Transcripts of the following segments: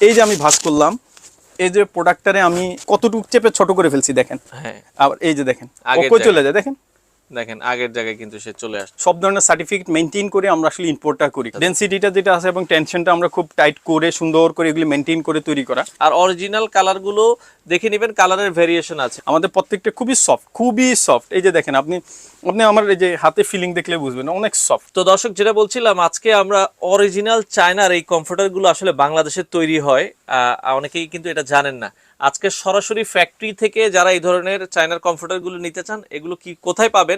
এই যে আমি ভাস করলাম এই যে প্রোডাক্টারে আমি কতটুকু চেপে ছোট করে ফেলছি দেখেন। হ্যাঁ। আবার এই যে দেখেন আগে চলে যায় দেখেন। দেখেন, আগের জায়গায় কিন্তু সে চলে আসে সব ধরনের সার্টিফিকেট মেনটেন করে আমরা আসলে ইম্পোর্টটা করি। ডেন্সিটিটা যেটা আছে এবং টেনশনটা আমরা খুব টাইট করে, সুন্দর করে এগুলি মেনটেন করে তৈরি করা। আর অরিজিনাল কালারগুলো দেখে নেবেন কালারের ভেরিয়েশন আছে। আমাদের প্রত্যেকটা খুবই সফট খুবই সফট এই যে দেখেন, আপনি আপনি আমার এই যে হাতে ফিলিং দেখলে বুঝবেন, অনেক সফট তো দর্শক, যেটা বলছিলাম, আজকে আমরা অরিজিনাল চায়নার এই কমফোর্টারগুলো আসলে বাংলাদেশে তৈরি হয়। অনেকেই কিন্তু এটা জানেন না। আজকে সরাসরি ফ্যাক্টরি থেকে যারা এই ধরনের চায়নার কমফোর্টারগুলো নিতে চান, এগুলো কি কোথায় পাবেন?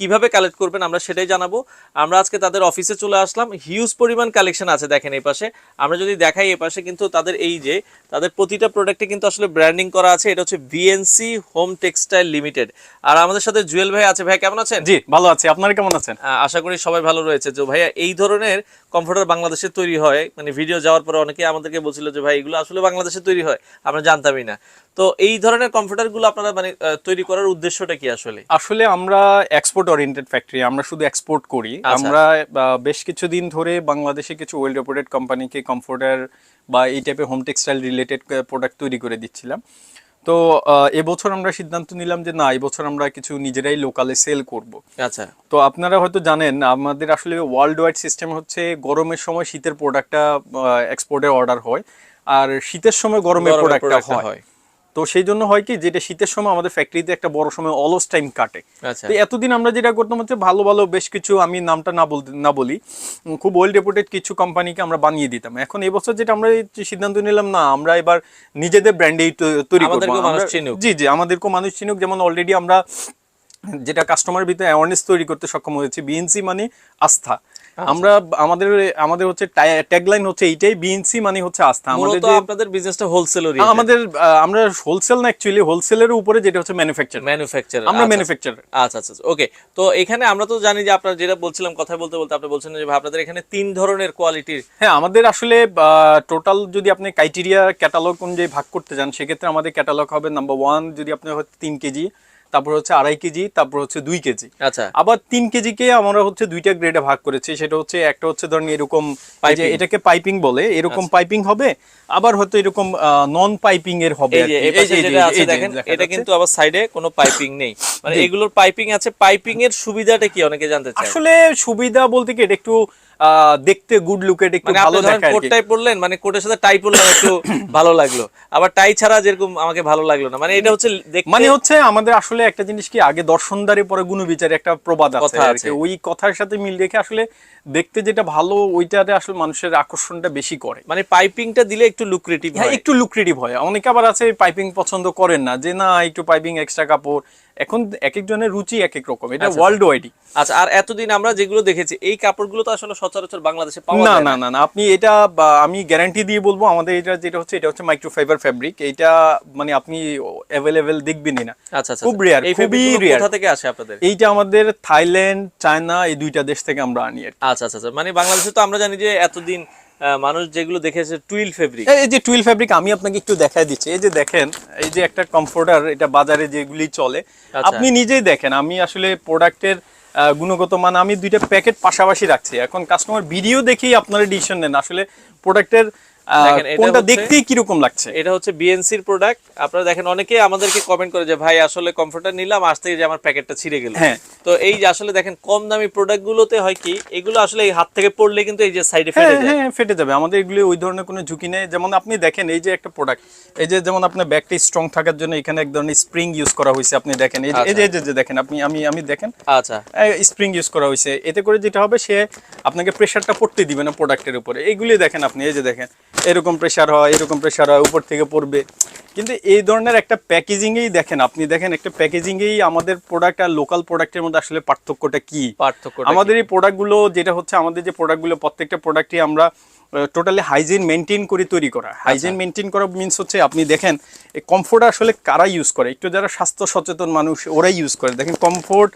কীভাবে কালেক্ট করবেন আমরা সেটাই জানাব। আমরা আজকে তাদের অফিসে চলে আসলাম। হিউজ পরিমাণ কালেকশন আছে দেখেন এই পাশে। আমরা যদি দেখাই এই পাশে কিন্তু তাদের এই যে তাদের প্রতিটা প্রোডাক্টে কিন্তু আসলে ব্র্যান্ডিং করা আছে। এটা হচ্ছে বিএনসি হোম টেক্সটাইল লিমিটেড আর আমাদের সাথে জুয়েল ভাই আছে। ভাই কেমন আছেন? জি ভালো আছে। আপনারা কেমন আছেন? আশা করি সবাই ভালো রয়েছে। যে ভাইয়া এই ধরনের কমফোর্টার বাংলাদেশে তৈরি হয় মানে ভিডিও যাওয়ার পরে অনেকে আমাদেরকে বলছিল যে ভাই এগুলো আসলে বাংলাদেশে তৈরি হয়? আমরা জানতামই না। তো এই ধরনের কমফোর্টারগুলো আপনারা মানে তৈরি করার উদ্দেশ্যটা কি আসলে? আসলে আমরা এক্সপোর্ট ওরিয়েন্টেড ফ্যাক্টরি আমরা শুধু এক্সপোর্ট করি। আচ্ছা। আমরা বেশ কিছুদিন ধরে বাংলাদেশে কিছু ওয়েল রেপুটেড কোম্পানিকে কমফোর্টার বা এই টাইপের হোম টেক্সটাইল রিলেটেড প্রোডাক্ট তৈরি করে দিচ্ছিলাম। তো এবছর আমরা সিদ্ধান্ত নিলাম যে না এবছর আমরা কিছু নিজেরাই লোকালে সেল করব। আচ্ছা। তো আপনারা হয়তো জানেন আমাদের আসলে ওয়ার্ল্ড ওয়াইড সিস্টেম হচ্ছে গরমের সময় শীতের প্রোডাক্টটা এক্সপোর্টের অর্ডার হয়। আর শীতের সময় গরমের প্রোডাক্টটা হয়। তো সেই জন্য হয় কি যেটা শীতের সময় আমাদের ফ্যাক্টরিতে একটা বড় সময় অলস টাইম কাটে। আচ্ছা। তো এতদিন আমরা যেটা করতাম হচ্ছে ভালো ভালো বেশ কিছু আমি নামটা না বলতে না বলি খুব ওয়েল রেপুটেড কিছু কোম্পানিকে আমরা বানিয়ে দিতাম। এখন এবছর যেটা আমরা সিদ্ধান্ত নিলাম না আমরা এবার নিজেদের ব্র্যান্ডেই তৈরি করব। জি জি আমাদেরকেও মানুষ চিনুক। যেমন অলরেডি আমরা যেটা কাস্টমার ভিতরে অ্যাওয়ারনেস তৈরি করতে সক্ষম হয়েছে বিএনসি মানে আস্থা। আমরা আমাদের আমাদের হচ্ছে ট্যাগলাইন হচ্ছে এইটাই বিএনসি মানে হচ্ছে আস্থা। আমাদের যে আপনাদের বিজনেসটা হোলসেলেরই আমাদের আমরা হোলসেল না অ্যাকচুয়ালি হোলসেলের উপরে যেটা হচ্ছে ম্যানুফ্যাকচার ম্যানুফ্যাকচার আমরা ম্যানুফ্যাকচার আচ্ছা। আচ্ছা ওকে তো এখানে আমরা তো জানি যে আপনারা যেটা বলছিলাম কথা বলতে বলতে আপনি বলছেন যে ভাই, আপনাদের এখানে তিন ধরনের কোয়ালিটির হ্যাঁ আমাদের আসলে টোটাল যদি আপনি ক্রাইটেরিয়া ক্যাটালগ অনুযায়ী ভাগ করতে যান সেক্ষেত্রে আমাদের ক্যাটালগ হবে নাম্বার ওয়ান যদি আপনি তিন কেজি তারপর হচ্ছে আড়াই কেজি তারপর হচ্ছে দুই কেজি। আচ্ছা। আবার তিন কেজিকে আমরা হচ্ছে দুইটা গ্রেডে ভাগ করেছি। সেটা হচ্ছে একটা হচ্ছে ধরেন এরকম। আচ্ছা। এটাকে পাইপিং বলে এরকম পাইপিং হবে আবার হয়তো এরকম নন পাইপিং এর হবে দেখেন এটা কিন্তু আবার সাইডে কোনো পাইপিং নেই। মানে এগুলোর পাইপিং আছে পাইপিং এর সুবিধাটা কি অনেকে জানতে চায়? আসলে সুবিধা বলতে কি এটা একটু দেখতে গুড লুকের একটু মানে ভালো দেখায়। কোটটাই পরলেন মানে কোটের সাথে টাই পরলাম একটু ভালো লাগল। আবার টাই ছাড়া যেরকম আমাকে ভালো লাগল না। মানে এটা হচ্ছে মানে হচ্ছে আমাদের আসলে একটা জিনিস কি আগে দর্শনদারে পরে গুণবিচারে একটা প্রবাদ আছে। ওই কথার সাথে মিল রেখে আসলে দেখতে যেটা ভালো ওইটাতে আসলে মানুষের আকর্ষণটা বেশি করে। মানে পাইপিংটা দিলে একটু লুক্রেটিভ হ্যাঁ হয়। একটু লুক্রেটিভ হয়। অনেকে আবার আছে পাইপিং পছন্দ করেন না যে না একটু পাইপিং এক্সট্রা কাপড় এখন এক একজনের রুচি এক এক রকম এটা ওয়ার্ল্ড ওয়াইডই আচ্ছা আর এতদিন আমরা যেগুলো দেখেছি এই কাপড়গুলো তো আসলে সচরাচর বাংলাদেশে পাওয়া না যায় না না না আপনি এটা আমি গ্যারান্টি দিয়ে বলব আমাদের এটা যেটা হচ্ছে এটা হচ্ছে মাইক্রোফাইবার ফ্যাব্রিক এটা মানে আপনি অ্যাভেলেবেল দেখবেনই না আচ্ছা আচ্ছা খুব আচ্ছা। rare, এই খুবই rare। কোথা থেকে আসে আপনাদের এইটা আমাদের থাইল্যান্ড চায়না এই দুইটা দেশ থেকে আমরা আনি আচ্ছা আচ্ছা আচ্ছা। মানে বাংলাদেশে তো আমরা জানি যে এতদিন মানুষ যেগুলো দেখেছে টুইল ফেব্রিক। এই যে টুইল ফেব্রিক আমি আপনাকে একটু দেখাই দিচ্ছি। এই যে দেখেন এই যে একটা কমফোর্টার এটা বাজারে যেগুলি চলে আচ্ছা। আপনি নিজেই দেখেন আমি আসলে প্রোডাক্টের গুণগত মান আমি দুইটা প্যাকেট পাশাপাশি রাখছি। এখন কাস্টমার ভিডিও দেখেই আপনারা ডিসিশন নেন আসলে প্রোডাক্টের কোনটা দেখতেই কীরকম লাগছে? এটা হচ্ছে বিএনসির প্রোডাক্ট আপনারা দেখেন অনেকে আমাদেরকে কমেন্ট করে যে ভাই আসলে কমফোর্টার নিলাম যে আমার প্যাকেটটা ছিঁড়ে গেল। হ্যাঁ। তো এই যে আসলে দেখেন কম দামি প্রোডাক্ট গুলোতে হয় কি এগুলো আসলে এই হাত থেকে পড়লে কিন্তু এই যে সাইডে হ্যাঁ ফেটে যায়। হ্যাঁ ফেটে যাবে। আমাদের এগুলি ওই ধরনের কোনো ঝুঁকি নেই। যেমন আপনি দেখেন এই যে একটা প্রোডাক্ট এই যে যেমন আপনার ব্যাগটা স্ট্রং থাকার জন্য এখানে এক ধরনের স্প্রিং ইউজ করা হয়েছে আপনি দেখেন। এই যে- এই যে এই যে দেখেন আপনি আমি আমি দেখেন আচ্ছা। স্প্রিং ইউজ করা হয়েছে। এতে করে যেটা হবে সে আপনাকে প্রেশারটা পড়তে দিবে না প্রোডাক্টের উপরে। এইগুলি দেখেন আপনি এই যে দেখেন এরকম প্রেশার হয় এরকম প্রেশার হয় উপর থেকে পড়বে। কিন্তু এই ধরনের একটা প্যাকেজিংয়েই দেখেন আপনি দেখেন একটা প্যাকেজিংয়েই আমাদের প্রোডাক্ট আর লোকাল প্রোডাক্টের মধ্যে আসলে পার্থক্যটা কি? পার্থক্য আমাদের এই প্রোডাক্টগুলো যেটা হচ্ছে আমাদের যে প্রোডাক্টগুলো প্রত্যেকটা প্রোডাক্টই আমরা টোটালি হাইজিন মেনটেন করে তৈরি করা। হাইজিন মেনটেন করা মিনস হচ্ছে আপনি দেখেন এই কমফোর্ট আসলে কারা ইউজ করে? একটু যারা স্বাস্থ্য সচেতন মানুষ ওরাই ইউজ করে। দেখেন কমফোর্ট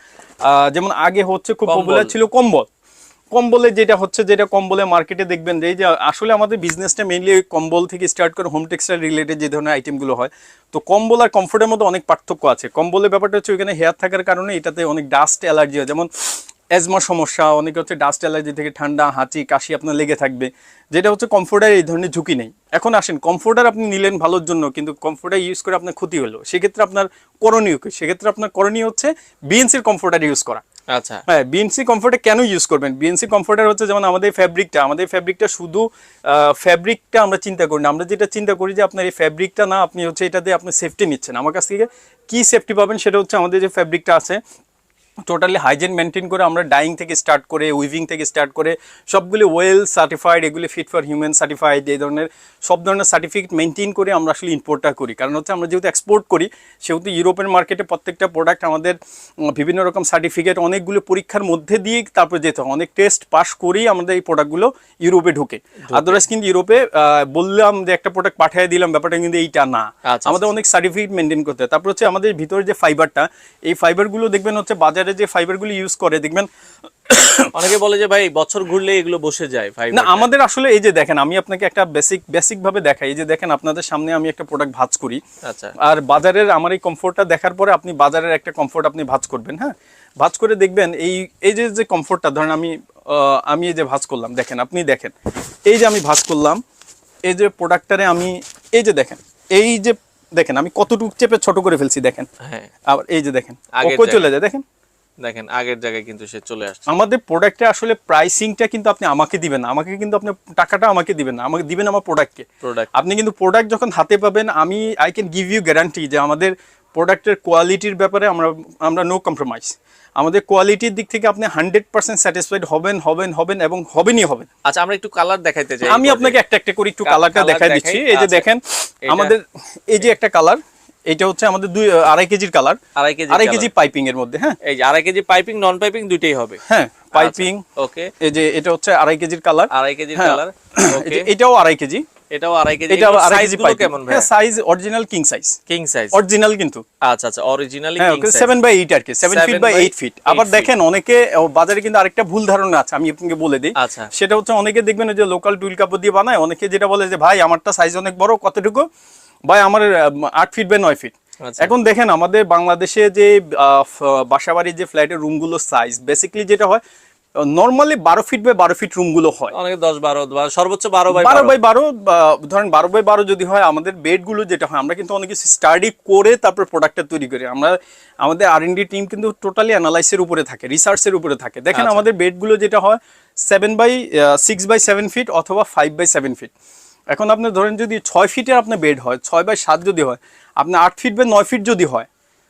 যেমন আগে হচ্ছে খুব পপুলার ছিল কম্বল। কম্বলে যেটা হচ্ছে, যেটা কম্বলে মার্কেটে দেখবেন এই যে আসলে আমাদের বিজনেসটা মেইনলি ওই কম্বল থেকে স্টার্ট করে হোম টেক্সটাইল রিলেটেড যে ধরনের আইটেমগুলো হয়, তো কম্বল আর কমফোর্টের মধ্যে অনেক পার্থক্য আছে। কম্বলের ব্যাপারটা হচ্ছে ওইখানে হেয়ার থাকার কারণে এটাতে অনেক ডাস্ট অ্যালার্জি হয়। যেমন অ্যাজমা সমস্যা, অনেকে হচ্ছে ডাস্ট অ্যালার্জি থেকে ঠান্ডা, হাঁচি, কাশি আপনার লেগে থাকবে। যেটা হচ্ছে কমফোর্টার এই ধরনের ঝুঁকি নেই। এখন আসেন কমফোর্টার আপনি নিলেন ভালোর জন্য, কিন্তু কমফোর্টার ইউজ করে আপনার ক্ষতি হলো। সেক্ষেত্রে আপনার করণীয় কি? সেক্ষেত্রে আপনার করণীয় হচ্ছে বিএনসির কমফোর্টার ইউজ করা। আচ্ছা। হ্যাঁ বিএনসি কমফোর্টে কেন ইউজ করবেন? বিএনসি কমফোর্টার হচ্ছে যেমন আমাদের ফ্যাব্রিকটা আমাদের ফ্যাব্রিকটা শুধু ফ্যাব্রিকটা আমরা চিন্তা করি না। আমরা যেটা চিন্তা করি যে আপনার এই ফ্যাব্রিকটা না, আপনি হচ্ছে এটা দিয়ে আপনি সেফটি নিচ্ছেন। আমার কাছ থেকে কি সেফটি পাবেন সেটা হচ্ছে আমাদের যে ফ্যাব্রিকটা আছে টোটালি হাইজেন মেনটেন করে আমরা ডাইং থেকে স্টার্ট করে উইভিং থেকে স্টার্ট করে সবগুলি ওয়েল সার্টিফাইড এগুলি ফিট ফর হিউম্যান সার্টিফাইড এই ধরনের সব ধরনের সার্টিফিকেট মেনটেন করে আমরা আসলে ইম্পোর্টটা করি। কারণ হচ্ছে আমরা যেহেতু এক্সপোর্ট করি সেহেতু ইউরোপের মার্কেটে প্রত্যেকটা প্রোডাক্ট আমাদের বিভিন্ন রকম সার্টিফিকেট অনেকগুলো পরীক্ষার মধ্যে দিয়ে তারপর যেতে হয়। অনেক টেস্ট পাস করেই আমাদের এই প্রোডাক্টগুলো ইউরোপে ঢোকে। আদারওয়াইজ কিন্তু ইউরোপে বললাম যে একটা প্রোডাক্ট পাঠিয়ে দিলাম ব্যাপারটা কিন্তু এইটা না। আচ্ছা, আমাদের অনেক সার্টিফিকেট মেনটেন করতে হয়। তারপর হচ্ছে আমাদের ভিতরে যে ফাইবারটা এই ফাইবারগুলো দেখবেন হচ্ছে বাজারে যে ফাইবারগুলো ইউজ করে দেখবেন অনেকে বলে যে ভাই বছর ঘুরলে এগুলো বসে যায় না আমাদের আসলে এই যে দেখেন আমি আপনাকে একটা বেসিক বেসিক ভাবে দেখাই। এই যে দেখেন আপনাদের সামনে আমি একটা প্রোডাক্ট ভাঁজ করি। আচ্ছা। আর বাজারের আমার এই কমফোর্টটা দেখার পরে আপনি বাজারের একটা কমফোর্ট আপনি ভাঁজ করবেন হ্যাঁ? ভাঁজ করে দেখবেন এই এই যে যে কমফোর্টটা ধরেন আমি আমি এই যে ভাঁজ করলাম দেখেন আপনি দেখেন। এই যে আমি ভাঁজ করলাম এই যে প্রোডাক্টটারে আমি এই যে দেখেন এই যে দেখেন আমি কতটুকু চেপে ছোট করে ফেলছি দেখেন। হ্যাঁ। আবার এই যে দেখেন চলে যায় দেখেন। দেখেন আগের জায়গায় কিন্তু সে চলে আসছে। আমাদের প্রোডাক্টে আসলে প্রাইসিংটা কিন্তু আপনি আমাকে দিবেন না। আমাকে কিন্তু আপনি টাকাটা আমাকে দিবেন না। আমাকে দিবেন আমার প্রোডাক্টকে প্রোডাক্ট আপনি কিন্তু প্রোডাক্ট যখন হাতে পাবেন আমি I can give you guarantee যে আমাদের প্রোডাক্টের কোয়ালিটির ব্যাপারে আমরা আমরা নো কম্প্রোমাইজ আমাদের কোয়ালিটির দিক থেকে আপনি হান্ড্রেড পার্সেন্ট স্যাটিসফাইড হবেন হবেন হবেন এবং হবেনই হবেন। আচ্ছা আমরা একটু কালার দেখাইতে চাই আমি আপনাকে একটা একটা করে একটু কালারটা দেখাই দেখাই। দিচ্ছি। এই যে আচ্ছা। দেখেন আমাদের এই যে একটা কালার এটা হচ্ছে আমাদের দুই আড়াই কেজির কালার। আড়াই কেজি আড়াই কেজি পাইপিং এর মধ্যে হ্যাঁ? এই যে আড়াই কেজি পাইপিং নন পাইপিং দুইটাই হবে। হ্যাঁ পাইপিং। ওকে। এই যে এটা হচ্ছে আড়াই কেজির কালার। আড়াই কেজির হ্যাঁ। Colour okay. এটাও আড়াই কেজি। এটাও আড়াই কেজি। এটা আড়াই কেজি পাইপিং। কেমন ভাই size original king size king size original কিন্তু। আচ্ছা আচ্ছা originally king size seven by eight আর কি seven feet by by eight feet আবার দেখেন অনেকে বাজারে কিন্তু আরেকটা ভুল ধারণা আছে আমি আপনাকে বলে দিই। আচ্ছা। সেটা হচ্ছে অনেকে দেখবেন যে লোকাল টুইল কাপড় দিয়ে বানায় অনেকে যেটা বলে যে ভাই আমারটা সাইজ অনেক বড় কতটুকু? ভাই আমার আট ফিট বাই নয় ফিট আচ্ছা। এখন দেখেন আমাদের বাংলাদেশে যে বাসাবাড়ির যে ফ্ল্যাটের রুমগুলো সাইজ বেসিক্যালি যেটা হয় নর্মালি বারো ফিট বাই বারো ফিট রুমগুলো হয়। অনেকে দশ বারো সর্বোচ্চ বারো বাই বারো বাই বারো ধরেন বারো বাই বারো যদি হয় আমাদের বেডগুলো যেটা হয় আমরা কিন্তু অনেক কিছু স্টাডি করে তারপর প্রোডাক্টটা তৈরি করি। আমরা আমাদের আর ডি টিম কিন্তু টোটালি অ্যানালাইসের উপরে থাকে রিসার্চের উপরে থাকে। দেখেন আচ্ছা। আমাদের বেডগুলো যেটা হয় seven by six by seven feet অথবা ফাইভ বাই সেভেন ফিট এখন আপনি ধরেন যদি ছয় ফিটের আপনার বেড হয় ছয় বাই সাত যদি হয় আপনার আট ফিট বাই নয় ফিট যদি হয়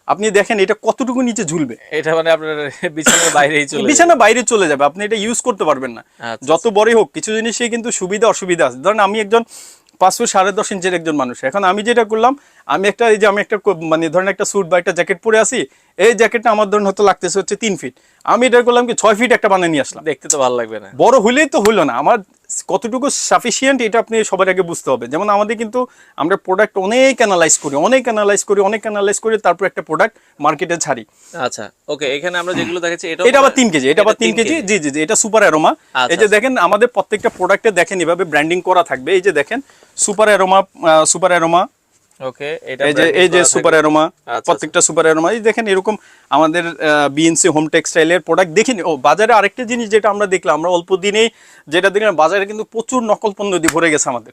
আপনি দেখেন এটা কতটুকু নিচে ঝুলবে। এটা মানে আপনার বিছানার বাইরেই চলে বিছানা বাইরে চলে যাবে আপনি এটা ইউজ করতে পারবেন না। আচ্ছা, যত বড়ই হোক কিছু জিনিসে কিন্তু সুবিধা অসুবিধা আছে। ধরেন আমি একজন পাঁচ ফুট সাড়ে দশ ইঞ্চের একজন মানুষ। এখন আমি যেটা করলাম আমি একটা এই যে আমি একটা মানে ধরেন একটা স্যুট বা একটা জ্যাকেট পরে আসি এই জ্যাকেটটা আমার ধরেন হয়তো লাগতেছে হচ্ছে তিন ফিট। আমি এটা করলাম কি ছয় ফিট একটা বানিয়ে নিয়ে আসলাম। দেখতে তো ভালো লাগবে না। বড় হইলেই তো হইল না। আমার কতটুকু সাফিসিয়েন্ট এটা আপনি সবার আগে বুঝতে হবে। যেমন আমাদের কিন্তু আমরা প্রোডাক্ট অনেক অ্যানালাইজ করি অনেক অ্যানালাইজ করি অনেক অ্যানালাইজ করি তারপর একটা প্রোডাক্ট মার্কেটে ছাড়ি। আচ্ছা ওকে এখানে আমরা যেগুলো দেখাচ্ছি এটা এটা আবার তিন কেজি এটা আবার তিন কেজি জি জি জি এটা সুপার অ্যারোমা আচ্ছা, এই যে দেখেন আমাদের প্রত্যেকটা প্রোডাক্টে দেখেন এভাবে ব্র্যান্ডিং করা থাকবে। এই যে দেখেন super aroma super aroma okay এটা এই যে এই যে সুপার অ্যারোমা আচ্ছা, প্রত্যেকটা সুপার অ্যারোমা এই দেখেন এরকম আমাদের বিএনসি হোম টেক্সটাইলের প্রোডাক্ট দেখিনি। ও বাজারে আরেকটা জিনিস যেটা আমরা দেখলাম আমরা অল্প দিনেই যেটা দেখলাম বাজারে কিন্তু প্রচুর নকল পণ্য দিয়ে ভরে গেছে আমাদের।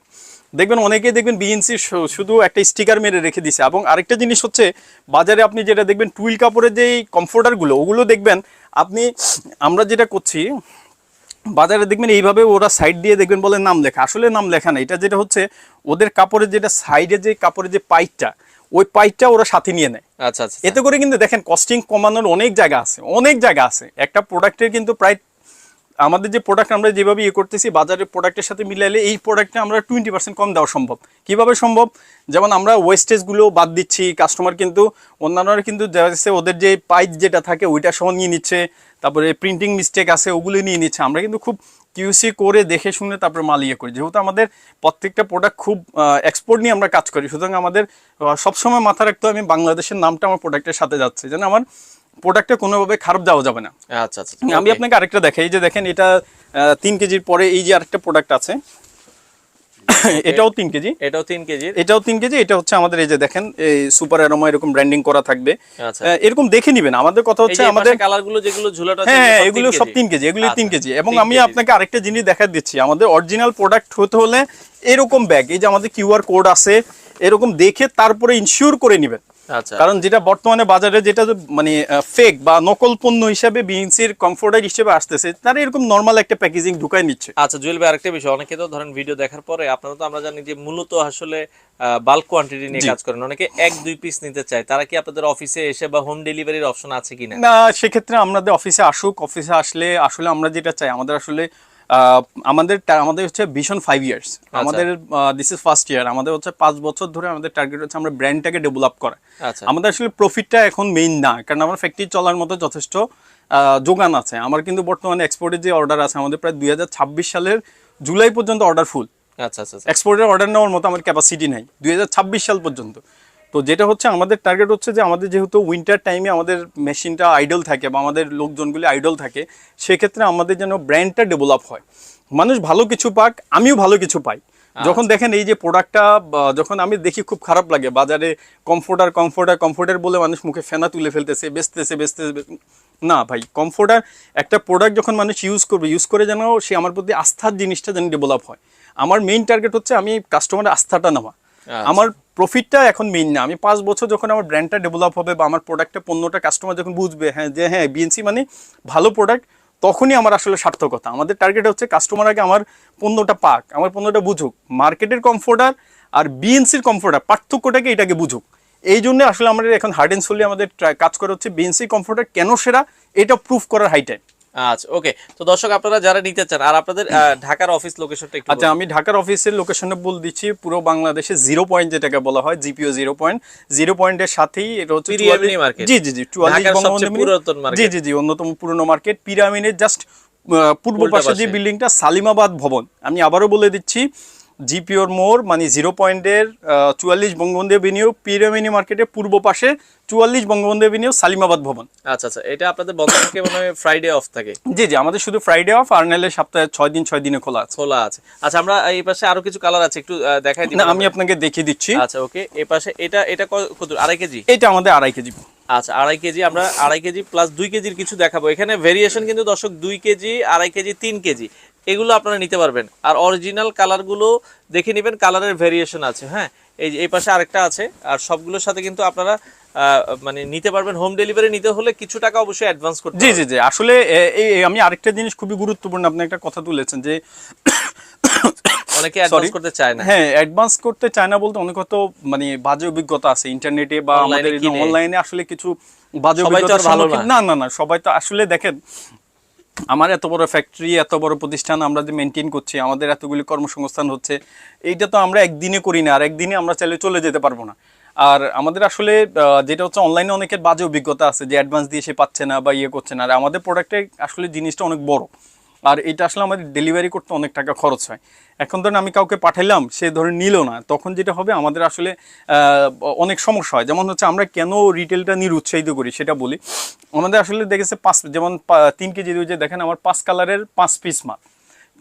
দেখবেন অনেকেই দেখবেন বিএনসি শুধু একটা স্টিকার মেরে রেখে দিছে। এবং আরেকটা জিনিস হচ্ছে বাজারে আপনি যেটা দেখবেন টুইল কাপড়ের যে কমফোর্টারগুলো ওগুলো দেখবেন আপনি আমরা যেটা করছি বাজারে দেখবেন এইভাবে ওরা সাইড দিয়ে দেখবেন বলে নাম লেখা। আসলে নাম লেখা না। এটা যেটা হচ্ছে ওদের কাপড়ের যেটা সাইডে যে কাপড়ের যে পাইপটা ওই পাইপটা ওরা সাথে নিয়ে নেয়। আচ্ছা আচ্ছা এতে করে কিন্তু দেখেন কস্টিং কমানোর অনেক জায়গা আছে অনেক জায়গা আছে। একটা প্রোডাক্টের কিন্তু প্রায় আমাদের যে প্রোডাক্ট আমরা যেভাবে ইয়ে করতেছি, বাজারের প্রোডাক্টের সাথে মিলাইলে এই প্রোডাক্টে আমরা টোয়েন্টি পার্সেন্ট কম দেওয়া সম্ভব। কীভাবে সম্ভব? যেমন আমরা ওয়েস্টেজগুলো বাদ দিচ্ছি কাস্টমার কিন্তু অন্যান্যরা কিন্তু ওদের যে পাইপ যেটা থাকে ওইটা সহ নিয়ে নিচ্ছে, তারপরে প্রিন্টিং মিস্টেক আছে ওগুলো নিয়ে নিচ্ছে। আমরা কিন্তু খুব কিউসি করে দেখে শুনে তারপরে মাল ইয়ে করি। যেহেতু আমাদের প্রত্যেকটা প্রোডাক্ট খুব এক্সপোর্ট নিয়ে আমরা কাজ করি, সুতরাং আমাদের সবসময় মাথা রাখতে আমি বাংলাদেশের নামটা আমার প্রোডাক্টের সাথে যাচ্ছে। যেন আমার প্রোডাক্টটা কোনোভাবে খারাপ যাওয়া যাবে না। আচ্ছা আচ্ছা আমি আপনাকে আরেকটা দেখাই যে দেখেন এটা তিন কেজির পরে এই যে আরেকটা প্রোডাক্ট আছে এটাও তিন কেজি। এটাও তিন কেজির এটাও তিন কেজি এটা হচ্ছে আমাদের এই যে দেখেন এই সুপার অ্যারোমা এরকম ব্র্যান্ডিং করা থাকবে। আচ্ছা এরকম দেখে নিবেন। আমাদের কথা হচ্ছে আমাদের আমাদের কালারগুলো যেগুলো ঝুলাটা হ্যাঁ এগুলো সব তিন কেজি? এগুলো তিন আচ্ছা, কেজি। এবং আমি আপনাকে আরেকটা জিনিস দেখা দিচ্ছি। আমাদের অরিজিনাল প্রোডাক্ট হতে হলে এরকম ব্যাগ এই যে আমাদের কিউআর কোড আছে এরকম দেখে তারপরে ইনশিওর করে নেবেন। আচ্ছা কারণ যেটা বর্তমানে বাজারে যেটা মানে ফেক বা নকল পণ্য হিসাবে বিএনসির কমফোর্টার হিসেবে আসতেছে তারা এরকম নর্মাল একটা প্যাকেজিং ঢুকায় নিচ্ছে। আচ্ছা জুয়েল ভাই আরেকটা বিষয় অনেকে তো ধরেন ভিডিও দেখার পরে আপনারা তো আমরা জানি যে মূলত আসলে বাল্ক কোয়ান্টিটি নিয়ে কাজ করেন। অনেকে এক দুই পিস নিতে চায় তারা কি আপনাদের অফিসে এসে বা হোম ডেলিভারির অপশন আছে কিনা? না সেক্ষেত্রে আমাদের অফিসে আসুক অফিসে আসলে আসলে আমরা যেটা চাই আমাদের আসলে আমাদের আমাদের হচ্ছে ভিশন ফাইভ ইয়ার্স আমাদের দিস ইজ ফার্স্ট ইয়ার আমাদের হচ্ছে পাঁচ বছর ধরে আমাদের টার্গেট হচ্ছে আমরা ব্র্যান্ডটাকে ডেভেলপ করা। আচ্ছা। আমাদের আসলে প্রফিটটা এখন মেইন না কারণ আমার ফ্যাক্টরি চলার মতো যথেষ্ট যোগান আছে। আমার কিন্তু বর্তমানে এক্সপোর্টের যে অর্ডার আছে আমাদের প্রায় দুই হাজার ছাব্বিশ সালের জুলাই পর্যন্ত অর্ডার ফুল আচ্ছা আচ্ছা আচ্ছা। এক্সপোর্টের অর্ডার নেওয়ার মতো আমার ক্যাপাসিটি নাই দুই হাজার ছাব্বিশ সাল পর্যন্ত। তো যেটা হচ্ছে আমাদের টার্গেট হচ্ছে যে আমাদের যেহেতু উইন্টার টাইমে আমাদের মেশিনটা আইডল থাকে বা আমাদের লোকজনগুলি আইডল থাকে সেক্ষেত্রে আমাদের যেন ব্র্যান্ডটা ডেভেলপ হয়। মানুষ ভালো কিছু পাক আমিও ভালো কিছু পাই। যখন দেখেন এই যে প্রোডাক্টটা যখন আমি দেখি খুব খারাপ লাগে বাজারে কমফোর্টার কমফোর্টার কমফোর্টার বলে মানুষ মুখে ফেনা তুলে ফেলতেছে বেচতেছে বেচতেছে না ভাই কমফোর্টার একটা প্রোডাক্ট যখন মানুষ ইউজ করবে ইউজ করে যেন সে আমার প্রতি আস্থার জিনিসটা যেন ডেভেলপ হয়। আমার মেইন টার্গেট হচ্ছে আমি কাস্টমারের আস্থাটা নেওয়া। আচ্ছা। আমার প্রফিটটা এখন মেইন না। আমি পাঁচ বছর যখন আমার ব্র্যান্ডটা ডেভেলপ হবে বা আমার প্রোডাক্টটা পণ্যটা কাস্টমার যখন বুঝবে হ্যাঁ যে হ্যাঁ বিএনসি মানে ভালো প্রোডাক্ট তখনই আমার আসলে সার্থকতা। আমাদের টার্গেট হচ্ছে কাস্টমার আগে আমার পণ্যটা পাক, আমার পণ্যটা বুঝুক। মার্কেটের কমফোর্টার আর বিএনসির কমফোর্টার পার্থক্যটাকে এটাকে বুঝুক। এই জন্য আসলে আমাদের এখন হার্ড অ্যান্ড সোলি আমাদের কাজ করা হচ্ছে বিএনসি কমফোর্টার কেন সেরা, এটা প্রুফ করার হাই টাইম আচ্ছা ওকে তো দর্শক আপনারা যারা নিতে চান আর আপনাদের ঢাকার অফিস লোকেশনটা একটু আচ্ছা আমি ঢাকার অফিসের লোকেশনে বল দিচ্ছি পুরো বাংলাদেশে জিরো পয়েন্ট যেটাকে বলা হয় জিপিও জিরো পয়েন্ট জিরো পয়েন্টের সাথেই এটা হচ্ছে পিরিয়ামিনি 44 market। জি জি জি। জি জি জি অন্যতম পুরনো মার্কেট পিরামিনের জাস্ট পূর্ব পাশে যে বিল্ডিংটা সালিমাবাদ ভবন। আমি আবারও বলে দিচ্ছি জিপিওর মোড় মানে জিরো পয়েন্টের চুয়াল্লিশ বঙ্গবন্ধু এভিনিউ পিরামিনি মার্কেটের পূর্ব পাশে চুয়াল্লিশ বঙ্গবন্ধু এভিনিউ সালিমাবাদ ভবন। আচ্ছা আচ্ছা এটা আপনাদের বন্ধ থাকে মনে ফ্রাইডে অফ থাকে? জি জি আমাদের শুধু ফ্রাইডে অফ আর নাহলে সপ্তাহে ছয় দিন ছয় দিনে খোলা আছে। খোলা আছে। আচ্ছা আমরা এই পাশে আরও কিছু কালার আছে একটু দেখাই দিই না আমি আপনাকে দেখিয়ে দিচ্ছি। আচ্ছা ওকে এই পাশে এটা এটা কত আড়াই কেজি? এটা আমাদের আড়াই কেজি। আচ্ছা আড়াই কেজি আমরা আড়াই কেজি প্লাস দুই কেজির কিছু দেখাবো। এখানে ভেরিয়েশন কিন্তু দর্শক দুই কেজি আড়াই কেজি তিন কেজি। এগুলো আপনারা নিতে পারবেন। আর অরিজিনাল কালারগুলো দেখে নেবেন কালারের ভেরিয়েশন আছে হ্যাঁ? এই যে এই পাশে আরেকটা আছে আর সবগুলোর সাথে কিন্তু আপনারা মানে নিতে পারবেন হোম ডেলিভারি নিতে হলে কিছু টাকা অবশ্যই অ্যাডভান্স করতে জি জি জি আসলে আমি আরেকটা জিনিস খুবই গুরুত্বপূর্ণ আপনি একটা কথা তুলেছেন যে অনেকে অ্যাডভান্স করতে চায় না। হ্যাঁ অ্যাডভান্স করতে চায় না বলতে অনেক হয়তো মানে বাজে অভিজ্ঞতা আছে ইন্টারনেটে বা আমাদের অনলাইনে আসলে কিছু বাজে অভিজ্ঞতা না না না সবাই তো আসলে দেখেন আমার এত বড় ফ্যাক্টরি এত বড় প্রতিষ্ঠান আমরা যে মেনটেন করছি, আমাদের এতগুলি কর্মসংস্থান হচ্ছে, এইটা তো আমরা একদিনে করি না, আর একদিনে আমরা চাইলে চলে যেতে পারব না। আর আমাদের আসলে যেটা হচ্ছে অনলাইনে অনেকের বাজে অভিজ্ঞতা আছে, যে অ্যাডভান্স দিয়ে সে পাচ্ছে না বা ইয়ে করছে না। আর আমাদের প্রোডাক্টে আসলে জিনিসটা অনেক বড়। আর এটা আসলে আমাদের ডেলিভারি করতে অনেক টাকা খরচ হয়। এখন ধরেন আমি কাউকে পাঠাইলাম সে ধরে নিল না তখন যেটা হবে আমাদের আসলে অনেক সমস্যা হয়। যেমন হচ্ছে আমরা কেন রিটেলটা নিরুৎসাহিত করি সেটা বলি। আমাদের আসলে দেখেছে পাঁচ যেমন তিন কেজি যে দেখেন আমার পাঁচ কালারের পাঁচ পিস মাল।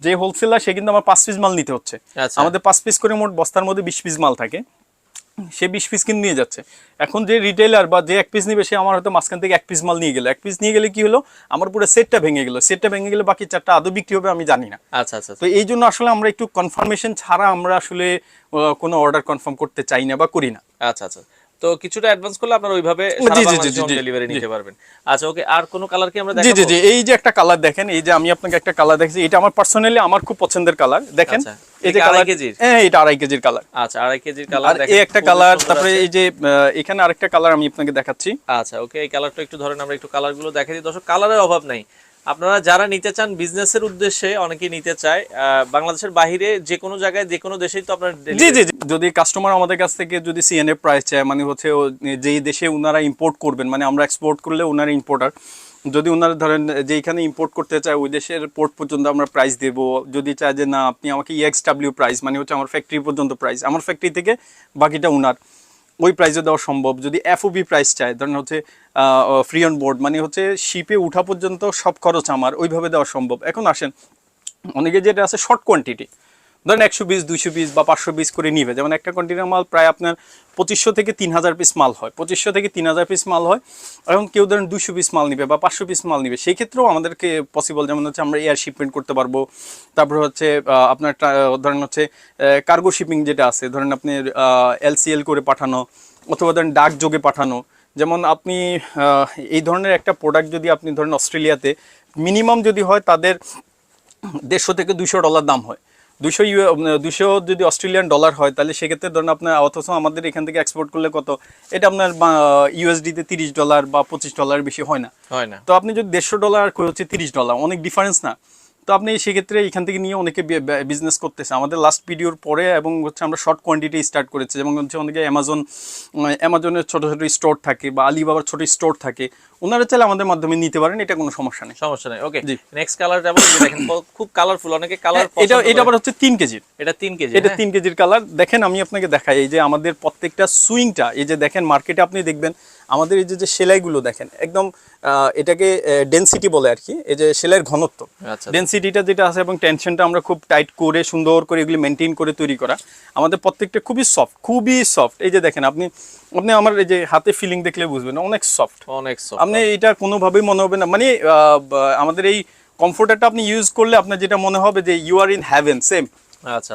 যে হোলসেলার সে কিন্তু আমার পাঁচ পিস মাল নিতে হচ্ছে। আচ্ছা। আমাদের পাঁচ পিস করে মোট বস্তার মধ্যে বিশ পিস মাল থাকে। সে বিশ পিস কিনে নিয়ে যাচ্ছে। এখন যে রিটেলার বা যে এক পিস নিবে সে আমার হয়তো মাঝখান থেকে এক পিস মাল নিয়ে গেলো। এক পিস নিয়ে গেলে কি হলো? আমার পুরো সেটটা ভেঙে গেলো। সেটটা ভেঙে গেলে বাকি চারটা আদৌ বিক্রি হবে আমি জানি না। আচ্ছা আচ্ছা তো এই জন্য আসলে আমরা একটু কনফার্মেশন ছাড়া আমরা আসলে কোনো অর্ডার কনফার্ম করতে চাই না বা করি না। আচ্ছা আচ্ছা। তো কিছুটা অ্যাডভান্স করলে আপনারা ওইভাবে ডেলিভারি নিতে পারবেন। আচ্ছা ওকে আর কোনো কালার কি আমরা জি জি জি এই যে একটা কালার দেখেন এই যে আমি আপনাকে একটা কালার দেখছি এটা আমার পার্সোনালি আমার খুব পছন্দের কালার দেখেন। আচ্ছা, এই যে কালার কেজির? হ্যাঁ এটা আড়াই কেজির কালার আচ্ছা আড়াই কেজির কালার এই একটা কালার তারপরে এই যে এখানে আরেকটা কালার আমি আপনাকে দেখাচ্ছি। আচ্ছা ওকে এই কালারটা একটু ধরেন আমরা একটু কালারগুলো দেখে দিই। দর্শক কালারের অভাব নাই। আপনারা যারা নিতে চান বিজনেসের উদ্দেশ্যে অনেকেই নিতে চায়। বাংলাদেশের বাইরে যে কোনো জায়গায় যে কোনো দেশেই তো আপনার জি জি জি। যদি কাস্টমার আমাদের কাছ থেকে যদি সিএনএ প্রাইস চায় মানে হচ্ছে যেই দেশে ওনারা ইম্পোর্ট করবেন মানে আমরা এক্সপোর্ট করলে ওনারা ইম্পোর্টার যদি ওনারা ধরেন যেইখানে ইম্পোর্ট করতে চায় ওই দেশের পোর্ট পর্যন্ত আমরা প্রাইস দেব। যদি চায় যে না আপনি আমাকে ইএক্স ডাব্লিউ প্রাইস মানে হচ্ছে আমার ফ্যাক্টরি পর্যন্ত প্রাইস আমার ফ্যাক্টরি থেকে বাকিটা ওনার ওই প্রাইসে দেওয়া সম্ভব। যদি এফওবি প্রাইস চায়, ধরেন হচ্ছে ফ্রি অন বোর্ড মানে হচ্ছে শিপে উঠা পর্যন্ত সব খরচ আমার, ওইভাবে দেওয়া সম্ভব। এখন আসেন, অনেকে যেটা আছে শর্ট কোয়ান্টিটি ধরেন একশো পিস দুশো পিস বা পাঁচশো পিস করে নিবে। যেমন একটা কন্টেনার মাল প্রায় আপনার পঁচিশশো থেকে তিন হাজার পিস মাল হয়। পঁচিশশো থেকে তিন হাজার পিস মাল হয়। এখন কেউ ধরেন দুশো পিস মাল নিবে বা পাঁচশো পিস মাল নিবে, সেই ক্ষেত্রেও আমাদেরকে পসিবল যেমন হচ্ছে আমরা এয়ার শিপমেন্ট করতে পারব। তারপর হচ্ছে আপনার ধরেন হচ্ছে কার্গো শিপিং যেটা আছে, ধরেন আপনি এলসিএল করে পাঠানো অথবা ধরেন ডাক যোগে পাঠানো। যেমন আপনি এই ধরনের একটা প্রোডাক্ট যদি আপনি ধরেন অস্ট্রেলিয়াতে মিনিমাম যদি হয় তাদের দেড়শো থেকে দুশো ডলার দাম হয়। দুশো ইউ দুশো যদি অস্ট্রেলিয়ান ডলার হয় তাহলে সেক্ষেত্রে ধরুন আপনার অথচ আমাদের এখান থেকে এক্সপোর্ট করলে কত? এটা আপনার ইউএসডিতে তিরিশ ডলার বা পঁচিশ ডলার বেশি হয় না। হয় না। তো আপনি যদি দেড়শো ডলার হচ্ছে তিরিশ ডলার অনেক ডিফারেন্স না। তো আপনি সেক্ষেত্রে এখান থেকে নিয়ে অনেকে বিজনেস করতেছে। আমাদের লাস্ট ভিডিওর পরে এবং হচ্ছে আমরা শর্ট কোয়ান্টিটি স্টার্ট করেছি। যেমন হচ্ছে অনেকে অ্যামাজন অ্যামাজনের ছোটো ছোটো স্টোর থাকে বা আলিবাবার ছোটো স্টোর থাকে। ওনারা চাইলে আমাদের মাধ্যমে নিতে পারেন এটা কোনো সমস্যা নেই। সমস্যা নেই ওকে। নেক্সট কালার যেমন দেখেন খুব কালারফুল অনেকে কালার এটা এটা আবার হচ্ছে তিন কেজির এটা তিন কেজি এটা হ্যাঁ? তিন কেজির কালার দেখেন আমি আপনাকে দেখাই এই যে আমাদের প্রত্যেকটা সুইংটা এই যে দেখেন মার্কেটে আপনি দেখবেন আমাদের এই যে যে সেলাইগুলো দেখেন একদম এটাকে ডেনসিটি বলে আর কি এই যে সেলাইয়ের ঘনত্ব। আচ্ছা। ডেনসিটিটা যেটা আছে এবং টেনশনটা আমরা খুব টাইট করে সুন্দর করে এগুলি মেনটেন করে তৈরি করা আমাদের প্রত্যেকটা খুবই সফট খুবই সফট এই যে দেখেন আপনি আপনি আমার এই যে হাতে ফিলিং দেখলে বুঝবেন অনেক সফট অনেক সফট আপনি এটা কোনোভাবেই মনে হবে না। মানে আহ, আমাদের এই কমফোর্টারটা আপনি ইউজ করলে আপনার যেটা মনে হবে যে you are in heaven same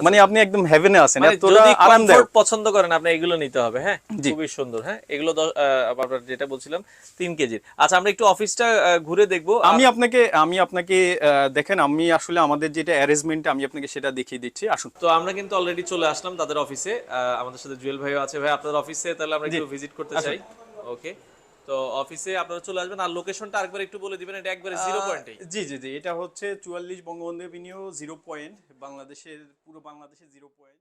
মানে আপনি একদম হেভেনে আছেন মানে এতটা আরামদায়ক। পছন্দ করেন আপনি এগুলো নিতে হবে হ্যাঁ? খুবই সুন্দর হ্যাঁ? এগুলো আপনার যেটা বলছিলাম তিন কেজির। আচ্ছা আমরা একটু অফিসটা ঘুরে দেখব। আমি আপনাকে আমি আপনাকে দেখেন আমি আসলে আমাদের যেটা অ্যারেঞ্জমেন্ট আমি আপনাকে সেটা দেখিয়ে দিচ্ছি আসুন। তো আমরা কিন্তু অলরেডি চলে আসলাম তাদের অফিসে আমাদের সাথে জুয়েল ভাইও আছে ভাই আপনাদের অফিসে তাহলে আমরা একটু ভিজিট করতে চাই। ওকে তো অফিসে আপনারা চলে আসবেন। আর লোকেশনটা আরেকবার একটু বলে দিবেন এটা একবারে জিরো পয়েন্টে জি জি জি এটা হচ্ছে চুয়াল্লিশ বঙ্গবন্ধু এভিনিউ জিরো পয়েন্ট বাংলাদেশের পুরো বাংলাদেশে জিরো পয়েন্ট